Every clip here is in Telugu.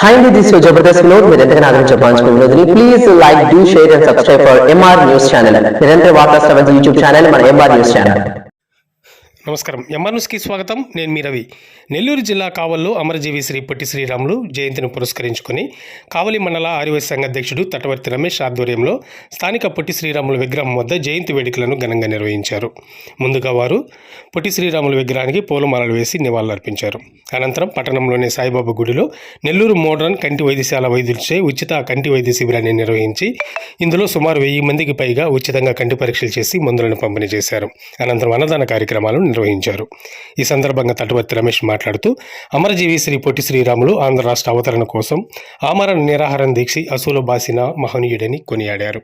హాయ్ అండి దిస్ జబర్దస్త్ వినోద్ మీరు ఎంతగా ఆదరించే పంచుకున్న Vinodini please like do share and subscribe for MR news channel నిరంతర వార్తా సెవెన్ యూట్యూబ్ ఛానల్ మన ఎంఆర్ న్యూస్ ఛానల్ నమస్కారం. ఎంఆర్న్యూస్కి స్వాగతం. నేను మీ రవి. నెల్లూరు జిల్లా కావల్లో అమరజీవి శ్రీ పొట్టి శ్రీరాములు జయంతిని పురస్కరించుకొని కావలి మండల ఆదివాసీ సంఘ అధ్యక్షుడు తటవర్తి రమేష్ ఆధ్వర్యంలో స్థానిక పొట్టి శ్రీరాములు విగ్రహం వద్ద జయంతి వేడుకలను ఘనంగా నిర్వహించారు. ముందుగా వారు పొట్టి శ్రీరాములు విగ్రహానికి పూలమాలలు వేసి నివాళులర్పించారు. అనంతరం పట్టణంలోని సాయిబాబా గుడిలో నెల్లూరు మోడ్రన్ కంటి వైద్యశాల వైద్యులచే ఉచిత కంటి వైద్య శిబిరాన్ని నిర్వహించి ఇందులో సుమారు వెయ్యి మందికి పైగా ఉచితంగా కంటి పరీక్షలు చేసి మందులను పంపిణీ చేశారు. అనంతరం అన్నదాన కార్యక్రమాలు నిర్వహించారు. ఈ సందర్భంగా తటవర్తి రమేష్ మాట్లాడుతూ అమరజీవి శ్రీ పొట్టి శ్రీరాములు ఆంధ్ర రాష్ట్ర అవతరణ కోసం ఆమరణ నిరాహారం దీక్షి అసూలు బాసిన మహనీయుడని కొనియాడారు.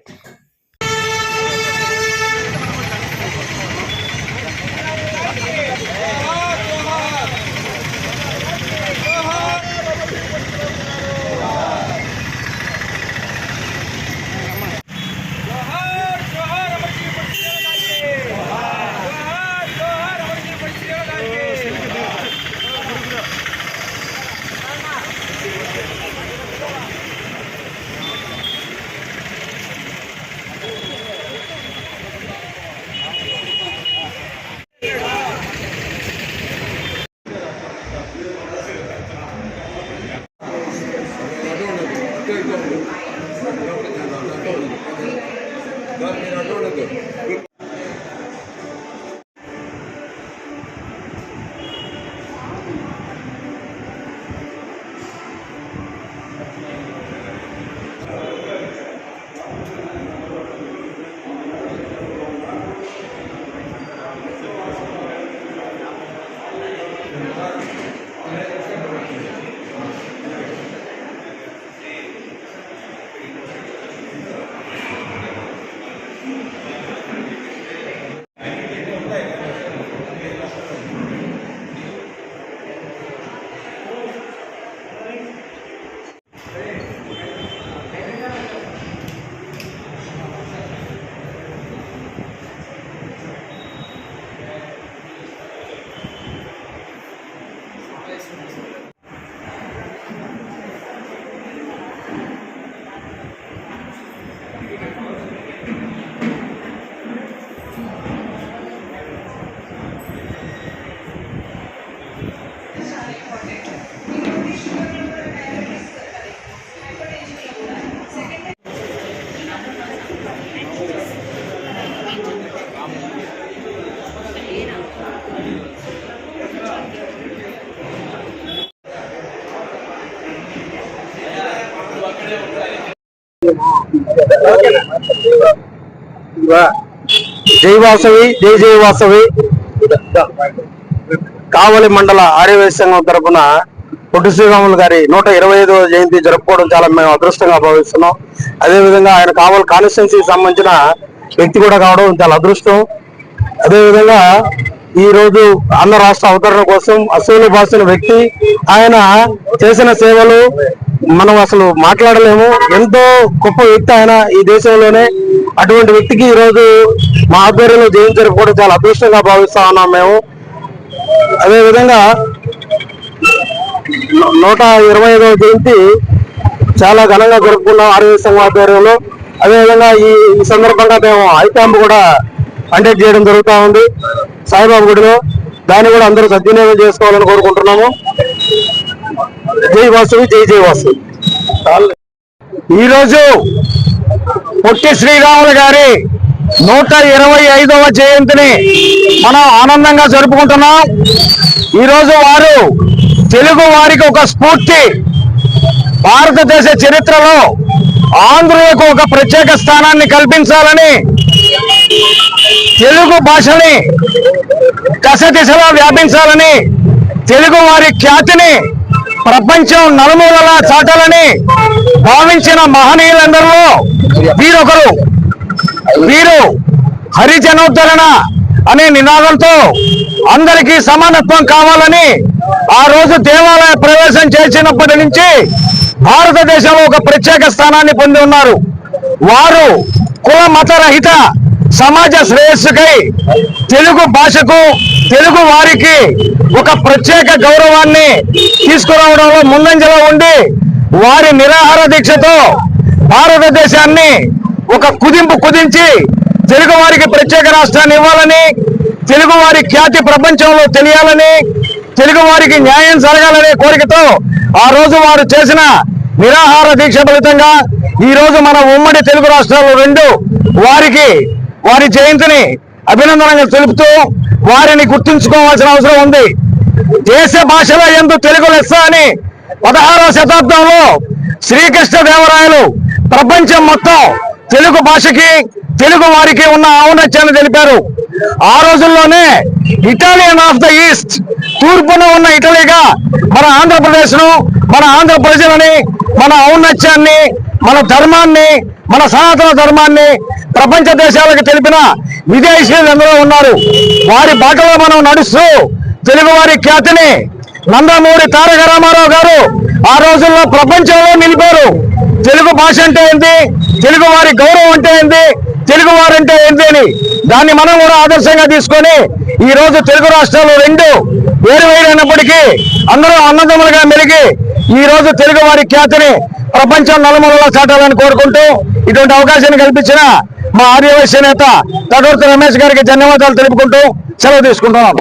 Gracias. జై వాసవి జై జై వాసవి. కావలి మండల ఆర్యవేశ సంఘం తరఫున పొట్టి శ్రీరాములు గారి నూట ఇరవై ఐదవ జయంతి జరుపుకోవడం చాలా మేము అదృష్టంగా భావిస్తున్నాం. అదేవిధంగా ఆయన కావలి కాన్స్టిట్యున్సీకి సంబంధించిన వ్యక్తి కూడా కావడం చాలా అదృష్టం. అదేవిధంగా ఈ రోజు ఆంధ్ర రాష్ట్ర అవతరణ కోసం అసూలు భాషిన వ్యక్తి ఆయన చేసిన సేవలు మనం అసలు మాట్లాడలేము. ఎంతో గొప్ప వ్యక్తి ఆయన ఈ దేశంలోనే. అటువంటి వ్యక్తికి ఈ రోజు మా ఆధ్వర్యంలో జయం జరుపుకోవడం చాలా అదృష్టంగా భావిస్తా ఉన్నాం మేము. అదేవిధంగా నూట ఇరవై ఐదవ జయంతి చాలా ఘనంగా జరుపుకున్నాం ఆరోగ్య సంఘం ఆధ్వర్యంలో. అదేవిధంగా ఈ ఈ సందర్భంగా మేము ఐ కూడా కండక్ట్ చేయడం జరుగుతూ ఉంది. సాయిబాబు గుడిలో దాన్ని కూడా అందరూ సద్వినియోగం చేసుకోవాలని కోరుకుంటున్నాము. జై వాసు జై జై వాసు ఈరోజు పొట్టి శ్రీరాములు గారి నూట ఇరవై ఐదవ జయంతిని మనం ఆనందంగా జరుపుకుంటున్నాం. ఈరోజు వారు తెలుగు వారికి ఒక స్ఫూర్తి భారతదేశ చరిత్రలో ఆంధ్రులకు ఒక ప్రత్యేక స్థానాన్ని కల్పించాలని తెలుగు భాషని దశ దిశలో వ్యాపించాలని తెలుగు వారి ఖ్యాతిని ప్రపంచం నలుమూలలా చాటాలని భావించిన మహనీయులందరిలో వీరొకరు. వీరు హరిజనోద్ధరణ అనే నినాదంతో అందరికీ సమానత్వం కావాలని ఆ రోజు దేవాలయ ప్రవేశం చేసినప్పటి నుంచి భారతదేశంలో ఒక ప్రత్యేక స్థానాన్ని పొంది ఉన్నారు. వారు కుల మతరహిత సమాజ శ్రేయస్సుకై తెలుగు భాషకు తెలుగు వారికి ఒక ప్రత్యేక గౌరవాన్ని తీసుకురావడంలో ముందంజలో ఉండి వారి నిరాహార దీక్షతో భారతదేశాన్ని ఒక కుదింపు కుదించి తెలుగు వారికి ప్రత్యేక రాష్ట్రాన్ని ఇవ్వాలని తెలుగు వారి ఖ్యాతి ప్రపంచంలో తెలియాలని తెలుగు వారికి న్యాయం జరగాలనే కోరికతో ఆ రోజు వారు చేసిన నిరాహార దీక్ష ఫలితంగా ఈ రోజు మన ఉమ్మడి తెలుగు రాష్ట్రాలు రెండు వారికి వారి జయంతిని అభినందనగా తెలుపుతూ వారిని గుర్తుంచుకోవాల్సిన అవసరం ఉంది. దేశ భాషల ఎందు తెలుగు లెస్స అని పదహారవ శతాబ్దంలో శ్రీకృష్ణదేవరాయలు ప్రపంచం మొత్తం తెలుగు భాషకి తెలుగు వారికి ఉన్న ఔన్నత్యాన్ని తెలిపారు. ఆ రోజుల్లోనే ఇటాలియన్ ఆఫ్ ద ఈస్ట్ తూర్పున ఉన్న ఇటలీగా మన ఆంధ్రప్రదేశ్ను మన ఆంధ్ర ప్రజలని మన ఔన్నత్యాన్ని మన ధర్మాన్ని మన సనాతన ధర్మాన్ని ప్రపంచ దేశాలకు తెలిపిన విదేశీయులు ఎందరో ఉన్నారు. వారి బాటలో మనం నడుస్తూ తెలుగువారి ఖ్యాతిని నందమూరి తారక రామారావు గారు ఆ రోజుల్లో ప్రపంచంలో నిలిపారు. తెలుగు భాష అంటే ఏంటి తెలుగు వారి గౌరవం అంటే ఏంటి తెలుగు వారంటే ఏంటి అని దాన్ని మనం కూడా ఆదర్శంగా తీసుకొని ఈ రోజు తెలుగు రాష్ట్రాలు రెండు వేరు వేరైనప్పటికీ అందరూ అన్నదమ్ములుగా మెలిగి ఈ రోజు తెలుగు వారి ఖ్యాతిని ప్రపంచం నలుమూలలో చాటాలని కోరుకుంటూ ఇటువంటి అవకాశాన్ని కల్పించిన మా ఆర్యవైశ్య నేత తటూర్తి రమేష్ గారికి ధన్యవాదాలు తెలుపుకుంటూ సెలవు తీసుకుంటున్నాం.